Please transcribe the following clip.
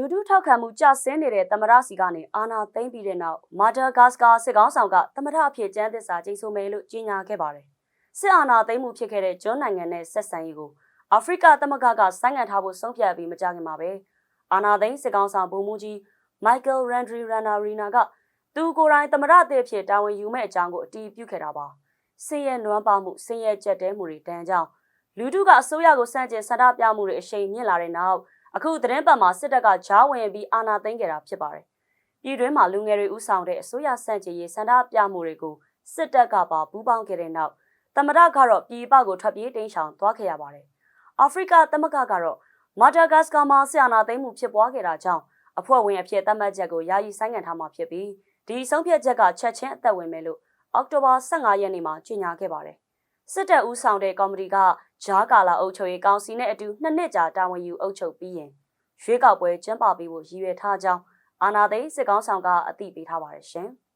လူထုထောက်ခံမှုကျဆင်းနေတဲ့သမရစီကနေအာဏာသိမ်းပြီးတဲ့နောက်မာဒါဂတ်စကာစစ်ကောင်းဆောင်ကသမရအဖြစ်ကျန်းသစ္စာကျိန်ဆိုမယ်လို့ကြေညာခဲ့ပါတယ်။စစ်အာဏာသိမ်းမှုဖြစ်ခဲ့တဲ့ကျွန်းနိုင်ငံနဲ့ဆက်ဆံရေးကိုအာဖရိကသမဂ္ဂကဆိုင်းငံ့ထားဖို့ဆုံးဖြတ်ပြီးမကြခင်မှာပဲအာဏာသိမ်းစစ်ကောင်းဆောင်ဗိုလ်မှူးကြီးမိုက်ကယ်ရန်ဒရီရန်နာရီနာကသူကိုယ်တိုင်သမရအသစ်ဖြစ်တာဝန်ယူမဲ့အကြောင်းကိုအတည်ပြုခဲ့တာပါ။ဆင်းရဲနွမ်းပါမှုဆင်းရဲကြက်တဲမှုတွေတန်းကြောင်းလူထုကအစိုးရကိုစန့်ကျင်ဆန္ဒပြမှုတွေအရှိန်မြင့်လာတဲ့နောက် အခုသတင်းပတ်မှာစစ်တပ်ကဂျားဝင်ပြီးအာဏာသိမ်းခဲ့တာဖြစ်ပါတယ်။ပြည်တွင်းမှာလူငယ်တွေဥဆောင်တဲ့အစိုးရစန့်ကျင်ရေးဆန္ဒပြမှုတွေကိုစစ်တပ်ကပါပူးပေါင်းခဲ့တဲ့နောက်သမရကတော့ပြည်ပကိုထွက်ပြေးတိမ်းရှောင်သွားခဲ့ရပါတယ်။အာဖရိကသမဂ္ဂကတော့မာဒါဂတ်စကာမှာဆီယနာသိမ်းမှုဖြစ်ပွားခဲ့တာကြောင့်အဖွဲ့ဝင်အဖြစ်သတ်မှတ်ချက်ကိုယာယီဆိုင်းငံ့ထားမှာဖြစ်ပြီးဒီဆုံးဖြတ်ချက်ကချက်ချင်းအသက်ဝင်မယ်လို့အောက်တိုဘာ15ရက်နေ့မှာကြေညာခဲ့ပါတယ်။ စစ်တပ်ဦးဆောင်တဲ့ကော်မတီကဂျားကာလာအုပ်ချုပ်ရေးကောင်စီနဲ့အတူနှစ်နှစ်ကြာတာဝန်ယူအုပ်ချုပ်ပြီးရင်ရွေးကောက်ပွဲကျင်းပပေးဖို့ရည်ရွယ်ထားကြောင်းအာနာသိန်းစစ်ကောင်းဆောင်ကအသိပေးထားပါတယ်ရှင်။